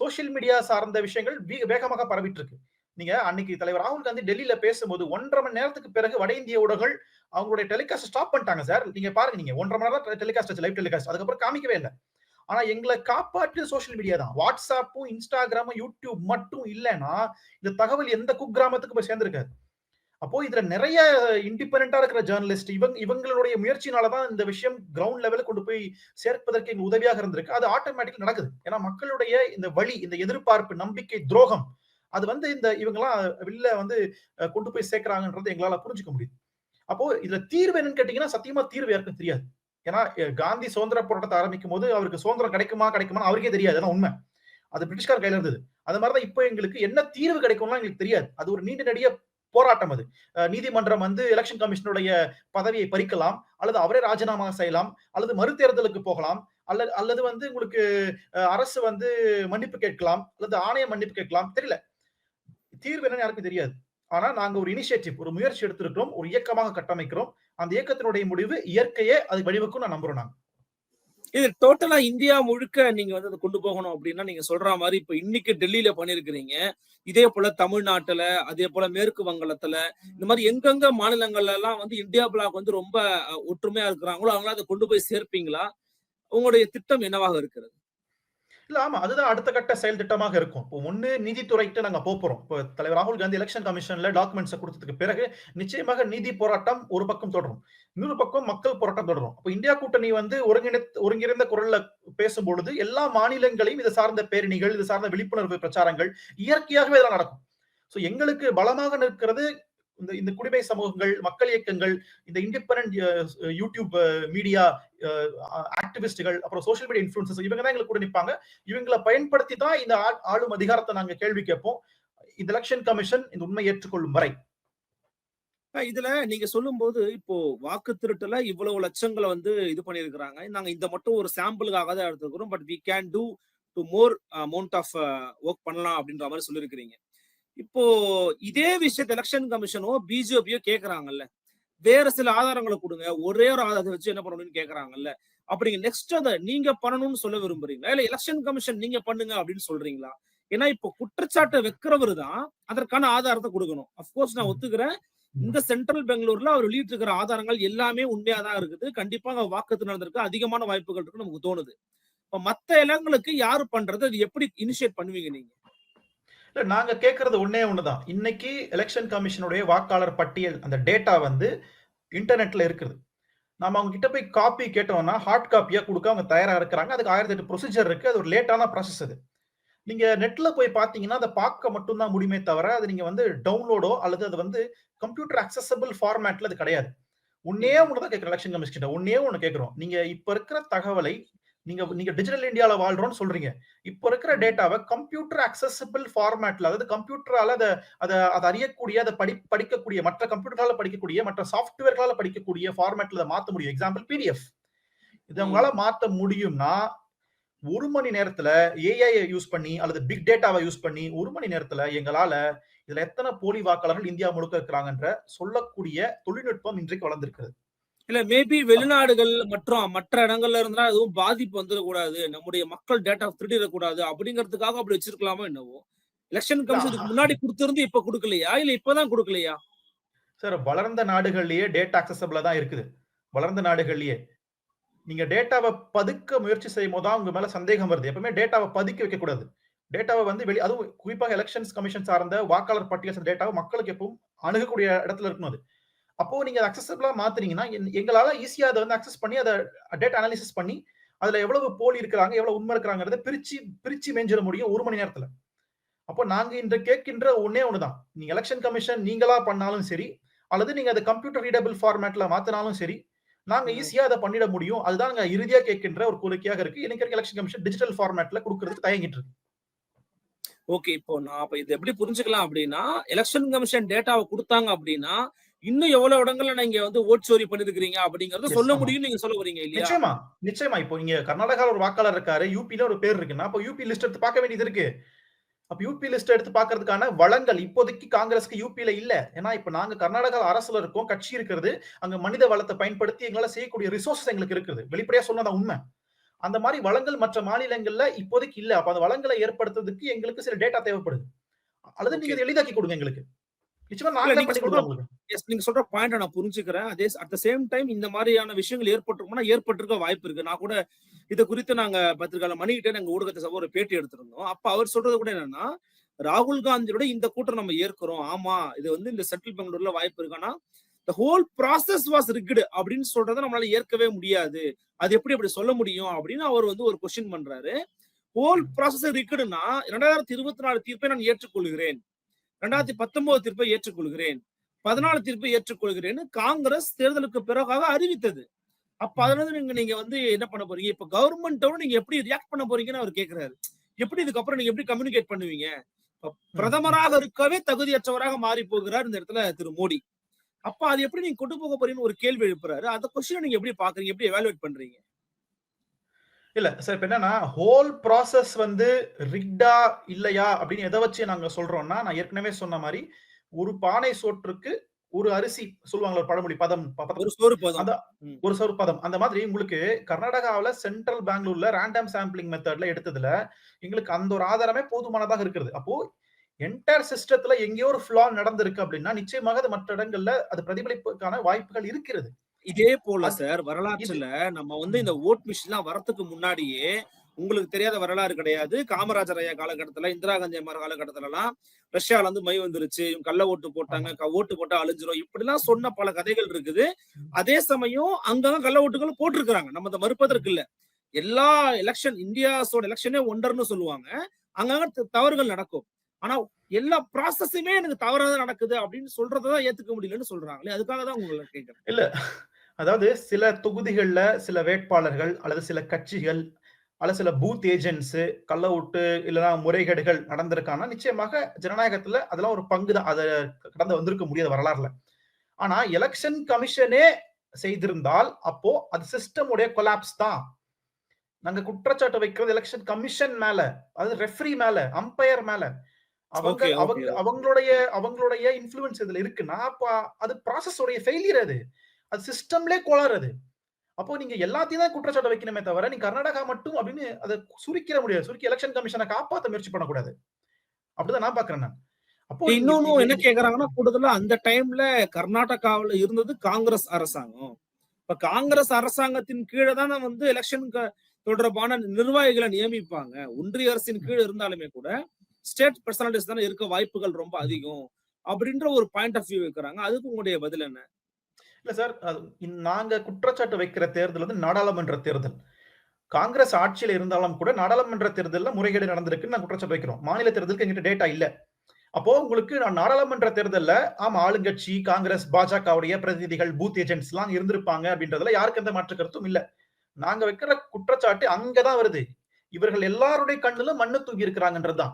சோஷியல் மீடியா சார்ந்த விஷயங்கள் வேகமாக பரவிட்டு இருக்கு நீங்க அன்னைக்கு தலைவர் ராகுல் காந்தி டெல்லியில பேசும்போது ஒன்றரை மணி நேரத்துக்கு பிறகு வட இந்திய ஊடகங்கள் அவங்களுடைய டெலிகாஸ்ட் ஸ்டாப் பண்ணிட்டாங்க சார். நீங்க பாருங்க நீங்க ஒன்றரை மணி நேரம் டெலிகாஸ்ட் லைவ் டெலிகாஸ்ட் அதுக்கப்புறம் காமிக்கவே இல்லை. ஆனா எங்களை காப்பாற்று சோஷியல் மீடியா தான். வாட்ஸ்அப்பும் இன்ஸ்டாகிராமும் யூடியூப் மட்டும் இல்லைன்னா இந்த தகவல் எந்த குக்கிராமத்துக்கு போய் சேர்ந்திருக்காது. அப்போ இதுல நிறைய இண்டிபெண்டா இருக்கிற ஜேர்னலிஸ்ட் இவங்க இவங்களுடைய முயற்சினாலதான் இந்த விஷயம் கிரவுண்ட் லெவலில் கொண்டு போய் சேர்ப்பதற்கு எங்க உதவியாக இருந்திருக்கு. அது ஆட்டோமேட்டிக் நடக்குது. ஏன்னா மக்களுடைய இந்த வழி இந்த எதிர்பார்ப்பு நம்பிக்கை துரோகம் அது வந்து இந்த இவங்கெல்லாம் வெளில வந்து கொண்டு போய் சேர்க்கிறாங்கன்றது எங்களால புரிஞ்சுக்க முடியுது. அப்போ இதுல தீர்வு என்னன்னு கேட்டீங்கன்னா சத்தியமா தீர்வு யாருக்கும் தெரியாது. ஏன்னா காந்தி சுதந்திர போராட்டத்தை ஆரம்பிக்கும் போது அவருக்கு சுதந்திரம் கிடைக்குமா கிடைக்குமா அவருக்கே தெரியாது. அதான் உண்மை. அது பிரிட்டிஷ்கார் கையில இருந்தது. அது மாதிரிதான் இப்போ எங்களுக்கு என்ன தீர்வு கிடைக்கும்லாம் எங்களுக்கு தெரியாது. அது ஒரு நீண்ட நடிக போராட்டம் அது. நீதிமன்றம் வந்து எலெக்ஷன் கமிஷனுடைய பதவியை பறிக்கலாம் அல்லது அவரே ராஜினாமா செய்யலாம் அல்லது மறுதேர்தலுக்கு போகலாம் அல்லது அல்லது வந்து உங்களுக்கு அரசு வந்து மன்னிப்பு கேட்கலாம் அல்லது ஆணையம் மன்னிப்பு கேட்கலாம் தெரியல. தீர்வு என்னன்னு யாருக்கும் தெரியாது. ஆனா நாங்க ஒரு இனிஷியேட்டிவ் ஒரு முயற்சி எடுத்திருக்கிறோம் ஒரு இயக்கமாக கட்டமைக்கிறோம். அந்த இயக்கத்தினுடைய முடிவு இயற்கையே அது வடிவுக்கும் நான் நம்புறோம் நாங்க இது டோட்டலா இந்தியா முழுக்க நீங்க வந்து அதை கொண்டு போகணும் அப்படின்னா நீங்க சொல்ற மாதிரி இப்ப இன்னைக்கு டெல்லியில பண்ணிருக்கிறீங்க இதே போல தமிழ்நாட்டுல அதே போல மேற்கு வங்கலத்துல இந்த மாதிரி எங்கெங்க மாநிலங்கள்ல எல்லாம் வந்து இந்தியா பிளாக் வந்து ரொம்ப ஒற்றுமையா இருக்கிறாங்களோ அவங்கள அதை கொண்டு போய் சேர்ப்பீங்களா? உங்களுடைய திட்டம் என்னவாக இருக்கிறது? இல்ல ஆமா. அதுதான் அடுத்த கட்ட செயல் திட்டமாக இருக்கும். இப்போ ஒண்ணு நீதித்துறைக்கு நாங்க போறோம். இப்போ தலைவர் ராகுல் காந்தி எலெக்ஷன் கமிஷன்ல டாக்குமெண்ட்ஸ் கொடுத்ததுக்கு பிறகு நிச்சயமாக நீதி போராட்டம் ஒரு பக்கம் தொடரும். இன்னொரு பக்கம் மக்கள் போராட்டம் தொடரும். அப்போ இந்தியா கூட்டணி வந்து ஒருங்கிணை ஒருங்கிணைந்த குரல்ல பேசும்பொழுது எல்லா மாநிலங்களையும் இது சார்ந்த பேரணிகள் இது சார்ந்த விழிப்புணர்வு பிரச்சாரங்கள் இயற்கையாகவே இதெல்லாம் நடக்கும். சோ எங்களுக்கு பலமாக நிற்கிறது இந்த இந்த குடிமை சமூகங்கள் மக்கள் இயக்கங்கள் இந்த இண்டிபெண்ட் யூடியூப் மீடியா ஆக்டிவிஸ்டுகள் அப்புறம் சோஷியல் மீடியா இன்ஃபுளுசஸ் இவங்க தான் எங்களுக்கு கூட நிற்பாங்க இவங்களை பயன்படுத்தி தான் இந்த ஆ- ஆளும் அதிகாரத்தை நாங்க கேள்வி கேட்போம். இந்த எலெக்ஷன் கமிஷன் இந்த உண்மை ஏற்றுக்கொள்ளும் வரை. இதுல நீங்க சொல்லும்போது இப்போ வாக்கு திருட்டுல இவ்வளவு லட்சங்களை வந்து இது பண்ணிருக்கிறாங்க நாங்க இந்த மட்டும் ஒரு சாம்பிளுக்காக தான் எடுத்துக்கிறோம். But we can do do more amount of work பண்ணலாம் அப்படின்ற மாதிரி சொல்லியிருக்கிறீங்க. இப்போ இதே விஷயத்த எலெக்ஷன் கமிஷனோ பிஜேபியோ கேக்குறாங்கல்ல. வேற சில ஆதாரங்களை கொடுங்க. ஒரே ஒரு ஆதாரத்தை வச்சு என்ன பண்ணணும்னு கேக்குறாங்கல்ல. அப்படிங்க நெக்ஸ்ட் அதை நீங்க பண்ணணும்னு சொல்ல விரும்புறீங்களா? இல்ல எலெக்ஷன் கமிஷன் நீங்க பண்ணுங்க அப்படின்னு சொல்றீங்களா? ஏன்னா இப்போ குற்றச்சாட்டை வைக்கிறவர் தான் அதற்கான ஆதாரத்தை கொடுக்கணும். அப்கோர்ஸ் நான் ஒத்துக்கிறேன். இந்த சென்ட்ரல் பெங்களூர்ல அவர் வெளியிட்டு இருக்கிற ஆதாரங்கள் எல்லாமே உண்மையா தான் இருக்குது. கண்டிப்பாக வாக்குத்து நடந்திருக்கு அதிகமான வாய்ப்புகள் இருக்கு நமக்கு தோணுது. இப்ப மத்த இடங்களுக்கு யாரு பண்றது? அது எப்படி இனிஷியேட் பண்ணுவீங்க நீங்க? நாங்க கேட்கறது ஒன்னே ஒண்ணுதான். இன்னைக்கு எலெக்ஷன் கமிஷனுடைய வாக்காளர் பட்டியல் அந்த டேட்டா வந்து இன்டர்நெட்ல இருக்குது. நம்ம அவங்க கிட்ட போய் காப்பி கேட்டோம்னா ஹார்ட் காப்பியா கொடுக்க அவங்க தயாரா இருக்கிறாங்க. அதுக்கு ஆயிரத்தி எட்டு ப்ரொசீஜர் இருக்கு. அது ஒரு லேட்டான ப்ராசஸ் அது. நீங்க நெட்ல போய் பாத்தீங்கன்னா அதை பார்க்க மட்டும்தான் முடியுமே தவிர அது நீங்க வந்து டவுன்லோடோ அல்லது அது வந்து கம்ப்யூட்டர் அக்சசபிள் ஃபார்மேட்ல அது கிடையாது. ஒன்னே ஒன்று தான் கேட்குறோம் எலெக்ஷன் கமிஷன் கிட்ட ஒன்னே ஒன்று கேட்குறோம் நீங்க இப்ப இருக்கிற தகவலை நீங்க நீங்க டிஜிட்டல் இந்தியால வாழ்றோம்னு சொல்றீங்க. இப்போ இருக்கிற டேட்டாவை கம்ப்யூட்டர் அக்சசபிள் ஃபார்மேட்ல அதாவது கம்ப்யூட்டரால அதை அதை அதை அறியக்கூடிய அதை படி படிக்கக்கூடிய மற்ற கம்ப்யூட்டரால படிக்கக்கூடிய மற்ற சாஃப்ட்வேர்களால படிக்கக்கூடிய ஃபார்மேட்ல அதை மாத்த முடியும். எக்ஸாம்பிள் பிடிஎஃப் இதை உங்களால மாத்த முடியும்னா ஒரு மணி நேரத்துல ஏஐ யூஸ் பண்ணி அல்லது பிக் டேட்டாவை யூஸ் பண்ணி ஒரு மணி நேரத்துல எங்களால இதுல எத்தனை போலி வாக்காளர்கள் இந்தியா முழுக்க இருக்கிறாங்கன்ற சொல்லக்கூடிய தொழில்நுட்பம் இன்றைக்கு வளர்ந்திருக்கிறது. இல்ல மேபி வெளிநாடுகள் மற்றும் மற்ற இடங்கள்ல இருந்தா எதுவும் பாதிப்பு வந்துடக்கூடாது. நம்முடைய மக்கள் டேட்டா திருடிடக்கூடாது. அப்படிங்கிறதுக்காக அப்படி வச்சிருக்கலாமோ என்னவோ. எலெக்ஷன் கமிஷனுக்கு முன்னாடி கொடுத்திருந்து இப்ப கொடுக்கலையா? இல்ல இப்பதான் கொடுக்கலையா? சார் வளர்ந்த நாடுகள்லயே டேட்டா அக்சசபிளா தான் இருக்குது. வளர்ந்த நாடுகள்லயே. நீங்க டேட்டாவை பதுக்க முயற்சி செய்யும் போது தான் உங்க மேல சந்தேகம் வருது. எப்பவுமே டேட்டாவை பதுக்கி வைக்க கூடாது டேட்டாவை வந்து வெளி அதுவும் குறிப்பாக எலெக்ஷன்ஸ் கமிஷன் சார்ந்த வாக்காளர் பட்டியல் டேட்டாவை மக்களுக்கு எப்பவும் அணுகக்கூடிய இடத்துல இருக்கணும் அது. அப்போ நீங்க அக்சசபிளா மாத்துறீங்கன்னா எங்களால ஈஸியா அதை வந்து அக்சஸ் பண்ணி அதை டேட்டா அனாலிசிஸ் பண்ணி அதுல எவ்வளவு போலி இருக்கிறாங்க எவ்வளவு உண்மை இருக்கிறாங்கிறத பிரிச்சு பிரிச்சு மேஞ்சிட முடியும் ஒரு மணி நேரத்துல. அப்போ நாங்க இன்று கேட்கின்ற ஒன்னே ஒண்ணுதான். நீங்க எலெக்ஷன் கமிஷன் நீங்களா பண்ணாலும் சரி அல்லது நீங்க அதை கம்ப்யூட்டர் ரீடபிள் ஃபார்மேட்ல மாத்தினாலும் சரி நாங்க ஈஸியா அதை பண்ணிட முடியும். அதுதான் நாங்க இறுதியா கேட்கின்ற ஒரு கோரிக்கையாக இருக்கு. எனக்கு எலெக்ஷன் கமிஷன் டிஜிட்டல் ஃபார்மேட்ல கொடுக்கறதுக்கு தயங்கிட்டு இருக்கு. ஓகே இப்போ நான் அப்ப இது எப்படி புரிஞ்சுக்கலாம் அப்படின்னா எலெக்ஷன் கமிஷன் டேட்டாவை கொடுத்தாங்க அப்படின்னா இன்னும் எவ்வளவு இடங்கள்ல நீங்க வந்து ஓட் சோரி பண்ணிருக்கீங்க அப்படிங்கறத சொல்ல. முடியும் நீங்க சொல்ல வரீங்க இல்லையா? நிச்சயமா நிச்சயமா. இப்போ நீங்க கர்நாடகால ஒரு வாக்காளர் இருக்காரு யூபில ஒரு பேர் இருக்குன்னா அப்போ யூபி லிஸ்ட் எடுத்து பார்க்க வேண்டியது இருக்கு. அப்ப யூபி லிஸ்ட் எடுத்து பாக்குறதுக்கான வளங்கள் இப்போதைக்கு காங்கிரஸ்க்கு யூபியில இல்ல. ஏன்னா இப்ப நாங்க கர்நாடகா அரசுல இருக்கோம் கட்சி இருக்கிறது அங்க மனித வளத்தை பயன்படுத்தி எங்களால செய்யக்கூடிய ரிசோர்சஸ் எங்களுக்கு இருக்குது. வெளிப்படையா சொன்னதான் உண்மை. அந்த மாதிரி வளங்கள் மற்ற மாநிலங்கள்ல இப்போதைக்கு இல்ல. அப்ப அந்த வளங்களை ஏற்படுத்துறதுக்கு எங்களுக்கு சில டேட்டா தேவைப்படுது. அல்லது நீங்க எளிதாக்கி கொடுங்க எங்களுக்கு. நிச்சயமா இல்ல, நாங்க நீங்க பண்ணி கொடுக்குறோம் உங்களுக்கு. Yes, நீங்க சொல்ற பாயிண்ட் நான் புரிஞ்சுக்கிறேன். அதே அட் த சேம் டைம் இந்த மாதிரியான விஷயங்கள் ஏற்பட்டிருக்கும்னா ஏற்பட்டிருக்க வாய்ப்பு இருக்கு. நான் கூட இது குறித்து நாங்க பத்திரிகையாள மணிகிட்டே நாங்க ஊடகத்தை சபை ஒரு பேட்டி எடுத்திருந்தோம். அப்ப அவர் சொல்றது கூட என்னன்னா ராகுல் காந்தியோட இந்த கூட்டம் நம்ம ஏற்கிறோம். ஆமா இது வந்து இந்த செட்டில் பெங்களூர்ல வாய்ப்பு இருக்கானா the whole process was rigged அப்படின்னு சொல்றதை நம்மளால ஏற்கவே முடியாது. அது எப்படி அப்படி சொல்ல முடியும் அப்படின்னு அவர் வந்து ஒரு கொஸ்டின் பண்றாரு. ஹோல் ப்ராசஸ் ரிக்குடுனா இரண்டாயிரத்தி இருபத்தி நாலு தீர்ப்பை நான் ஏற்றுக்கொள்கிறேன். ரெண்டாயிரத்தி பத்தொன்பது தீர்ப்பை ஏற்றுக்கொள்கிறேன். பதினாலு தீர்ப்பை ஏற்றுக்கொள்கிறேன்னு காங்கிரஸ் தேர்தலுக்கு பிறகாக அறிவித்தது. அப்ப இருந்து நீங்க நீங்க வந்து என்ன பண்ண போறீங்க? இப்ப கவர்மெண்டோட நீங்க எப்படி ரியாக்ட் பண்ண போறீங்கன்னு அவர் கேக்குறாரு. எப்படி இதுக்கப்புறம் நீங்க எப்படி கம்யூனிகேட் பண்ணுவீங்க? பிரதமராக இருக்கவே தகுதியற்றவராக மாறி போகிறார் இந்த இடத்துல திரு மோடி. அப்ப அது எப்படி நீங்க கொண்டு போக போறீங்கன்னு ஒரு கேள்வி எழுப்புறாரு. அந்த கொஸ்டினை நீங்க எப்படி பாக்குறீங்க? எப்படி எவாலுவேட் பண்றீங்க? இல்ல சார் இப்ப என்னன்னா ஹோல் ப்ராசஸ் வந்து ரிக்டா இல்லையா அப்படின்னு எதை வச்சு நாங்க சொல்றோம்னா நான் ஏற்கனவே சொன்ன மாதிரி ஒரு பானை சோற்றுக்கு ஒரு அரிசி சொல்லுவாங்க ஒரு பழமொழி பதம். ஒரு சோறு போதும். அந்த- ஒரு சோறு பதம். அந்த மாதிரி உங்களுக்கு கர்நாடகாவுல சென்ட்ரல் பெங்களூர்ல ரேண்டம் சாம்பிளிங் மெத்தட்ல எடுத்ததுல எங்களுக்கு அந்த ஒரு ஆதாரமே போதுமானதாக இருக்கிறது அப்போ என்டையர் சிஸ்டத்துல எங்கேயோ ஒரு ஃபிளா நடந்திருக்கு அப்படின்னா நிச்சயமாக அது மற்ற இடங்கள்ல அது பிரதிபலிப்புக்கான வாய்ப்புகள் இருக்கிறது. இதே போல சார் வரலாற்றுல நம்ம வந்து இந்த ஓட் மிஷின்லாம் வரத்துக்கு முன்னாடியே உங்களுக்கு தெரியாத வரலாறு கிடையாது. காமராஜர் ஐயா காலகட்டத்துல இந்திரா காந்தி அம்மா காலகட்டத்துல எல்லாம் ரஷ்யால இருந்து மை வந்துருச்சு. இவங்க கள்ள ஓட்டு போட்டாங்க க- ஓட்டு போட்டா அழிஞ்சிரும். இப்படி எல்லாம் சொன்ன பல கதைகள் இருக்குது. அதே சமயம் அங்கங்க கள்ள ஓட்டுகள் போட்டிருக்கிறாங்க. நம்ம அதை மறுப்பதற்கு இல்ல. எல்லா எலெக்ஷன் இந்தியாஸோட எலெக்ஷனே ஒண்டர்னு சொல்லுவாங்க. அங்கங்க தவறுகள் நடக்கும். ஆனா எல்லா ப்ராசஸுமே எனக்கு தவறாக நடக்குது அப்படின்னு சொல்றதான் ஏத்துக்க முடியலன்னு சொல்றாங்களே. அதுக்காக தான் உங்களை கேட்கறேன். அதாவது சில தொகுதிகள்ல சில வேட்பாளர்கள் அல்லது சில கட்சிகள் அல்லது சில பூத் ஏஜென்ட்ஸ் கள்ள ஓட்டு இல்லைன்னா முறைகேடுகள் நடந்திருக்கானா நிச்சயமாக ஜனநாயகத்துல அதெல்லாம் ஒரு பங்கு தான் அதை கடந்து வந்திருக்க முடியாத வரலாறுல. ஆனா எலெக்ஷன் கமிஷனே செய்திருந்தால் அப்போ அது சிஸ்டமுடைய கொலாப்ஸ் தான். நாங்க குற்றச்சாட்டு வைக்கிறது எலெக்ஷன் கமிஷன் மேல அது ரெஃப்ரி மேல அம்பையர் மேல. அவங்க அவங்க. அவங்களுடைய அவங்களுடைய இன்ஃப்ளூயன்ஸ் இதுல இருக்குன்னா அப்ப அது ப்ராசஸ் உடைய ஃபெயிலியர் அது. அது சிஸ்டம்லே கோளாறு அது அப்போ நீங்க எல்லாத்தையும் தான் குற்றச்சாட்டு வைக்கணுமே தவிர நீங்க கர்நாடகா மட்டும் அப்படின்னு அதை சுருக்கிட முடியாது. சுருக்கி எலெக்ஷன் கமிஷனை காப்பாத்த முயற்சி பண்ணக்கூடாது. அப்படிதான் நான் பாக்குறேன் நான். அப்போ இன்னொன்னு என்ன கேக்குறாங்கன்னா கூடுதலா அந்த டைம்ல கர்நாடகாவுல இருந்தது காங்கிரஸ் அரசாங்கம். இப்ப காங்கிரஸ் அரசாங்கத்தின் கீழே தானே வந்து எலெக்ஷன் தொடர்பான நிர்வாகிகளை நியமிப்பாங்க. ஒன்றிய அரசின் கீழே இருந்தாலுமே கூட ஸ்டேட் பர்சனாலிட்டிஸ் தானே இருக்க வாய்ப்புகள் ரொம்ப அதிகம் அப்படின்ற ஒரு பாயிண்ட் ஆஃப் வியூ வைக்கிறாங்க. அதுக்கு உங்களுடைய பதில் என்ன? இல்ல சார் அது இந்- நாங்க குற்றச்சாட்டு வைக்கிற தேர்தல் வந்து நாடாளுமன்ற தேர்தல். காங்கிரஸ் ஆட்சியில் இருந்தாலும் கூட நாடாளுமன்ற தேர்தலில் முறைகேடு நடந்திருக்குன்னு நான் குற்றச்சாட்டு வைக்கிறோம். மாநில தேர்தலுக்கு எங்கிட்ட டேட்டா இல்ல. அப்போ உங்களுக்கு நான் நாடாளுமன்ற தேர்தலில் ஆமா ஆளுங்கட்சி காங்கிரஸ் பாஜகவுடைய பிரதிநிதிகள் பூத் ஏஜென்ட்ஸ் எல்லாம் இருந்திருப்பாங்க அப்படின்றதுல யாருக்கு எந்த மாற்று கருத்தும் இல்ல. நாங்க வைக்கிற குற்றச்சாட்டு அங்கதான் வருது. இவர்கள் எல்லாருடைய கண்ணுல மண்ணு தூங்கி இருக்கிறாங்கன்றதுதான்.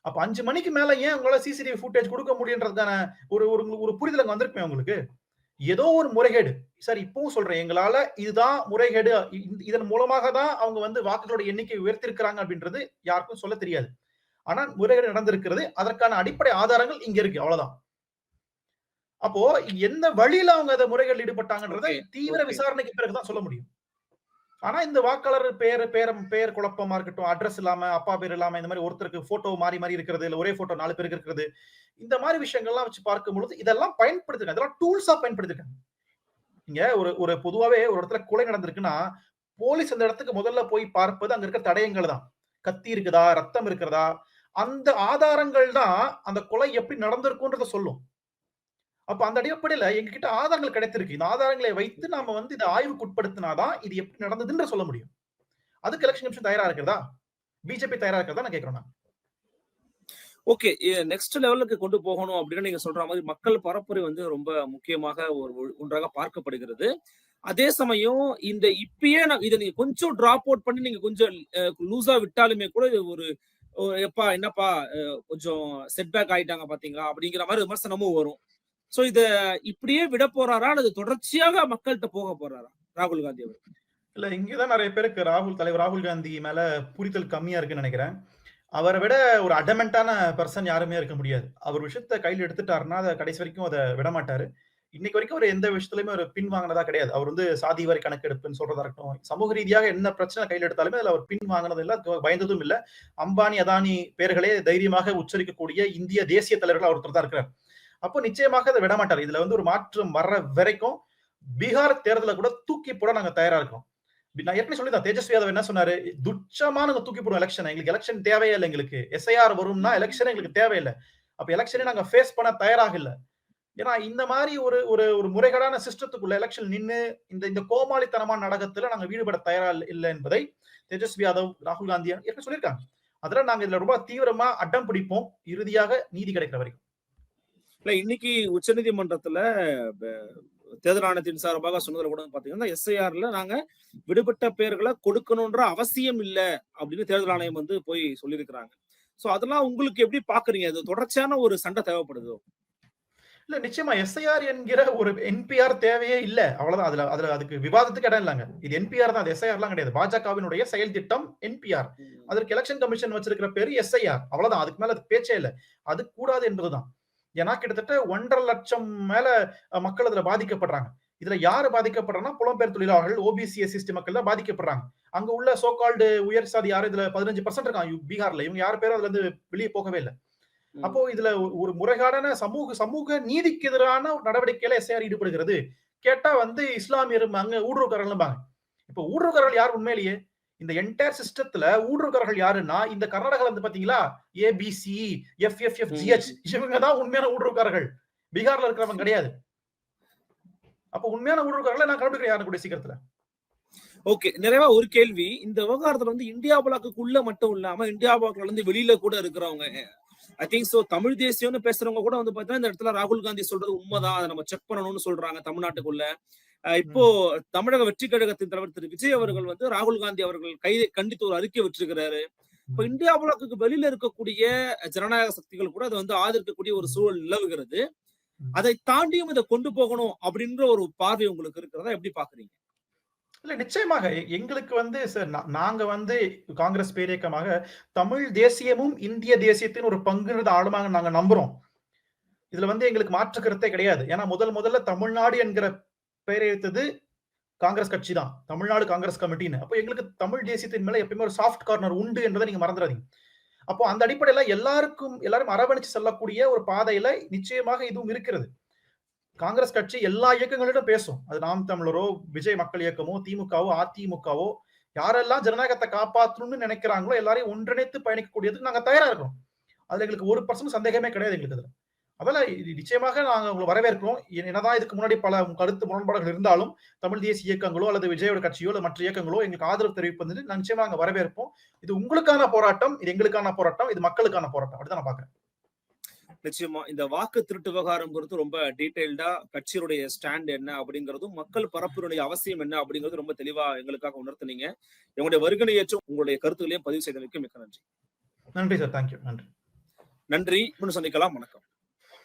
அப்ப அஞ்சு மணிக்கு மேல ஏன் உங்களால சிசிடிவி ஃபுட்டேஜ் கொடுக்க முடியுன்றதுக்கான ஒரு ஒரு ஒரு புரிதல் அங்க வந்திருப்பேன் உங்களுக்கு? ஏதோ ஒரு முறைகேடு. சார் இப்பவும் சொல்றேன் எங்களால இதுதான் முறைகேடு இதன் மூலமாக தான் அவங்க வந்து வாக்குகளோட எண்ணிக்கை உயர்த்திருக்கிறாங்க அப்படின்றது யாருக்கும் சொல்ல தெரியாது. ஆனா முறைகேடு நடந்திருக்கிறது அதற்கான அடிப்படை ஆதாரங்கள் இங்க இருக்கு அவ்வளவுதான். அப்போ எந்த வழியில அவங்க அதை முறைகேடு ஈடுபட்டாங்கன்றத தீவிர. விசாரணைக்கு பிறகுதான் சொல்ல முடியும். ஆனா இந்த வாக்காளர் பேர் பேரம் பெயர் குழப்பமா இருக்கட்டும் அட்ரஸ் இல்லாம அப்பா பேர் இல்லாம இந்த மாதிரி ஒருத்தருக்கு போட்டோ மாறி மாறி இருக்கிறது இல்ல ஒரே போட்டோ நாலு பேருக்கு இருக்கிறது இந்த மாதிரி விஷயங்கள்லாம் வச்சு பார்க்கும் பொழுது இதெல்லாம் பயன்படுத்துங்க. இதெல்லாம் டூல்ஸா பயன்படுத்திருக்காங்க நீங்க ஒரு ஒரு பொதுவாவே ஒரு இடத்துல கொலை நடந்திருக்குன்னா போலீஸ் அந்த இடத்துக்கு முதல்ல போய் பார்ப்பது அங்க இருக்க தடயங்கள் தான். கத்தி இருக்குதா? ரத்தம் இருக்கிறதா அந்த ஆதாரங்கள் தான் அந்த கொலை எப்படி நடந்திருக்குன்றத சொல்லும். அப்ப அந்த அடிப்படையில எங்ககிட்ட ஆதாரங்கள் கிடைத்திருக்கு. இந்த ஆதாரங்களை வைத்து நாம வந்து இதை ஆய்வுக்கு உட்படுத்தினாதான் இது எப்படி நடந்ததுன்ற சொல்ல முடியும். அதுக்கு எலெக்ஷன் கமிஷன் தயாரா இருக்கிறதா? பிஜேபி தயாரா இருக்கிறதா? நான் கேட்கிறேன் நான். ஓகே நெக்ஸ்ட் லெவலுக்கு கொண்டு போகணும் அப்படின்னு நீங்க சொல்ற மாதிரி மக்கள் பரப்புரை வந்து ரொம்ப முக்கியமாக ஒரு ஒன்றாக பார்க்கப்படுகிறது. அதே சமயம் இந்த இப்பயே நான் இதை நீங்க கொஞ்சம் டிராப் அவுட் பண்ணி நீங்க கொஞ்சம் லூசா விட்டாலுமே கூட இது ஒரு எப்பா என்னப்பா கொஞ்சம் செட்பேக் ஆயிட்டாங்க பாத்தீங்களா? அப்படிங்கிற மாதிரி விமர்சனமும் வரும். சோ இத இப்படியே விட போறாரா? அல்லது தொடர்ச்சியாக மக்கள்கிட்ட போக போறாரா? ராகுல் காந்தி அவர் இல்ல இங்கதான் நிறைய பேருக்கு ராகுல் தலைவர் ராகுல் காந்தி மேல புரிதல் கம்மியா இருக்குன்னு நினைக்கிறேன். அவரை விட ஒரு அடமெண்டான பர்சன் யாருமே இருக்க முடியாது. அவர் விஷயத்த கையில் எடுத்துட்டாருன்னா அதை கடைசி வரைக்கும் அதை விட மாட்டாரு இன்னைக்கு வரைக்கும் அவர் எந்த விஷயத்துலயுமே ஒரு பின் வாங்கினதா கிடையாது. அவர் வந்து சாதி வரி கணக்கெடுப்புன்னு சொல்றதா இருக்கட்டும் சமூக ரீதியாக என்ன பிரச்சனை கையில் எடுத்தாலுமே அதுல அவர் பின் வாங்கினது இல்ல பயந்ததும் இல்ல. அம்பானி அதானி பேர்களே தைரியமாக உச்சரிக்கக்கூடிய இந்திய தேசிய தலைவர்கள் ஒருத்தர் தான் இருக்கிறார். அப்போ நிச்சயமாக அதை விட மாட்டார் இதுல வந்து ஒரு மாற்றம் வர்ற வரைக்கும் பீகார் தேர்தலை கூட தூக்கி போட நாங்க தயாரா இருக்கோம். நான் ஏற்கனவே சொல்லிதான் தேஜஸ்வி யாதவ் என்ன சொன்னாரு? துச்சமா நாங்க தூக்கி போடுவோம் எலெக்ஷன் எங்களுக்கு எலெக்ஷன் தேவையே இல்லை எங்களுக்கு. எஸ்ஐஆர் வரும்னா எலெக்ஷன் எங்களுக்கு தேவையில்லை. அப்ப எலெக்ஷனே நாங்க ஃபேஸ் பண்ண தயாராக இல்லை ஏன்னா இந்த மாதிரி ஒரு ஒரு ஒரு முறைகேடான சிஸ்டத்துக்குள்ள எலெக்ஷன் நின்னு இந்த இந்த கோமாளித்தனமான நாடகத்துல நாங்க ஈடுபட தயாரா இல்லை என்பதை தேஜஸ்வி யாதவ் ராகுல் காந்தி ஏற்கனவே சொல்லியிருக்காங்க. அதெல்லாம் நாங்க இதுல ரொம்ப தீவிரமா அடம் பிடிப்போம். இறுதியாக நீதி கிடைக்கிற வரைக்கும். இல்ல இன்னைக்கு உச்சநீதிமன்றத்துல தேர்தல் ஆணையத்தின் சார்பாக சொன்னதுல கூட பாத்தீங்கன்னா எஸ்ஐஆர்ல நாங்க விடுபட்ட பேர்களை கொடுக்கணும்ன்ற அவசியம் இல்ல அப்படின்னு தேர்தல் ஆணையம் வந்து போய் சொல்லியிருக்கிறாங்க. சோ அதெல்லாம் உங்களுக்கு எப்படி பாக்குறீங்க? அது தொடர்ச்சியான ஒரு சண்டை தேவைப்படுதோ? இல்ல நிச்சயமா எஸ்ஐஆர் என்கிற ஒரு என்பிஆர் தேவையே இல்ல. அவ்வளவுதான். அதுல அதுல அதுக்கு விவாதத்துக்கு இடம் இல்லைங்க. இது என்பிஆர் தான். அது எஸ்ஐஆர் எல்லாம் கிடையாது. பாஜகவினுடைய செயல் திட்டம் என்பிஆர் அதற்கு எலெக்ஷன் கமிஷன் வச்சிருக்கிற பேரு எஸ்ஐஆர் அவ்வளவுதான். அதுக்கு மேல அது பேச்சே இல்ல. அது கூடாது என்பதுதான். ஏன்னா கிட்டத்தட்ட ஒன்றரை லட்சம் மேல மக்கள் அதுல பாதிக்கப்படுறாங்க. இதுல யாரு பாதிக்கப்படுறாங்கன்னா புலம்பெயர் தொழிலாளர்கள் ஓபிசி எஸ்சிஸ்டி மக்கள் தான் பாதிக்கப்படுறாங்க. அங்க உள்ள சோகால்டு உயர் சாதி யாரு இதுல பதினஞ்சு பர்சன்ட் இருக்காங்க. பீகார்ல. இவங்க யாரு பேரும் அதுல இருந்து வெளியே போகவே இல்லை. அப்போ இதுல ஒரு முறைகாடான சமூக சமூக நீதிக்கு எதிரான நடவடிக்கையில எஸ்ஐஆர் ஈடுபடுகிறது. கேட்டா வந்து இஸ்லாமியர் அங்க ஊடுருவக்காரர்கள் இப்ப ஊடுருவக்காரர்கள் யார் உண்மையிலேயே? இந்த என்டையர் சிஸ்டத்துல ஊடுருவக்காரர்கள் யாருன்னா இந்த கர்நாடகால வந்து பாத்தீங்களா? A B C F F F G H இவங்க தான் உண்மையான ஊடுருவக்காரர்கள் பீகார்ல இருக்கிறவங்க கிடையாது. அப்ப உண்மையான ஊடுருவக்காரர்களை நான் கண்டுபிடிக்கிறேன் யாரும் கூடிய சீக்கிரத்துல. ஓகே நிறைவா ஒரு கேள்வி. இந்த விவகாரத்துல வந்து இந்தியா பிளாக்குள்ள மட்டும் இல்லாம இந்தியா பிளாக்ல இருந்து வெளியில கூட இருக்கிறவங்க ஐ திங்க் சோ தமிழ் தேசியம்னு பேசுறவங்க கூட வந்து பாத்தீங்கன்னா இந்த இடத்துல ராகுல் காந்தி சொல்றது உண்மைதான். அதை நம்ம செக் பண்ணணும்னு சொல்றாங்க தமிழ்நாட்டுக்குள்ள. இப்போ தமிழக வெற்றி கழகத்தின் தலைவர் திரு விஜய் அவர்கள் வந்து ராகுல் காந்தி அவர்கள் கைதை கண்டித்து ஒரு அறிக்கை வச்சிருக்கிறாரு இப்ப இந்தியா பிளாக்கு வெளியில இருக்கக்கூடிய ஜனநாயக சக்திகள் கூட அதை வந்து ஆதரிக்கக்கூடிய ஒரு சூழல் நிலவுகிறது. அதை தாண்டியும் இதை கொண்டு போகணும் அப்படின்ற ஒரு பார்வை உங்களுக்கு இருக்கிறதா? எப்படி பாக்குறீங்க இல்ல நிச்சயமாக. எங்களுக்கு வந்து சார் நாங்க வந்து காங்கிரஸ் பேரியக்கமாக தமிழ் தேசியமும் இந்திய தேசியத்தின் ஒரு பங்குன்றது ஆழமாக நாங்க நம்புறோம். இதுல வந்து எங்களுக்கு மாற்று கருத்தே கிடையாது. ஏன்னா முதல் முதல்ல தமிழ்நாடு என்கிற பெயர் வைத்தது காங்கிரஸ் கட்சி தான் தமிழ்நாடு காங்கிரஸ் கமிட்டின்னு. அப்போ எங்களுக்கு தமிழ் தேசியத்தின் மேல எப்பயுமே ஒரு சாஃப்ட் கார்னர் உண்டு என்பதை நீங்க மறந்துடாதீங்க. அப்போ அந்த அடிப்படையில எல்லாருக்கும் எல்லாரும் அரவணைச்சு செல்லக்கூடிய ஒரு பாதையில நிச்சயமாக இதுவும் இருக்கிறது. காங்கிரஸ் கட்சி எல்லா இயக்கங்களிடம் பேசும். அது நாம் தமிழரோ விஜய் மக்கள் இயக்கமோ திமுகவோ அதிமுகவோ யாரெல்லாம் ஜனநாயகத்தை காப்பாற்றணும்னு நினைக்கிறாங்களோ எல்லாரையும் ஒன்றிணைத்து பயணிக்கக்கூடியதுக்கு நாங்க தயாரா இருக்கோம் அதுல எங்களுக்கு ஒரு பர்சன்ட் சந்தேகமே கிடையாது எங்களுக்கு அதுல. அதனால நிச்சயமாக நாங்க உங்களை வரவேற்கிறோம். என்னதான் இதுக்கு முன்னாடி பல கருத்து முரண்பாடுகள் இருந்தாலும் தமிழ் தேசிய இயக்கங்களோ அல்லது விஜயோட கட்சியோ அல்லது மற்ற இயக்கங்களோ எங்களுக்கு ஆதரவு தெரிவிப்பது நிச்சயமா நாங்க வரவேற்போம். இது உங்களுக்கான போராட்டம் இது எங்களுக்கான போராட்டம் இது மக்களுக்கான போராட்டம். அப்படிதான் நான் பாக்குறேன். நிச்சயமா. இந்த வாக்கு திருட்டு விவகாரம் குறித்து ரொம்ப டீடைல்டா கட்சியினுடைய ஸ்டாண்ட் என்ன அப்படிங்கறதும் மக்கள் பரப்பினுடைய அவசியம் என்ன அப்படிங்கறது ரொம்ப தெளிவா எங்களுக்காக உணர்த்தினீங்க. எங்களுடைய வருகனை ஏற்றும் உங்களுடைய கருத்துக்களையும் பதிவு செய்தமைக்கு மிக்க நன்றி. நன்றி சார். தேங்க்யூ நன்றி. நன்றி. சந்திக்கலாம். வணக்கம்.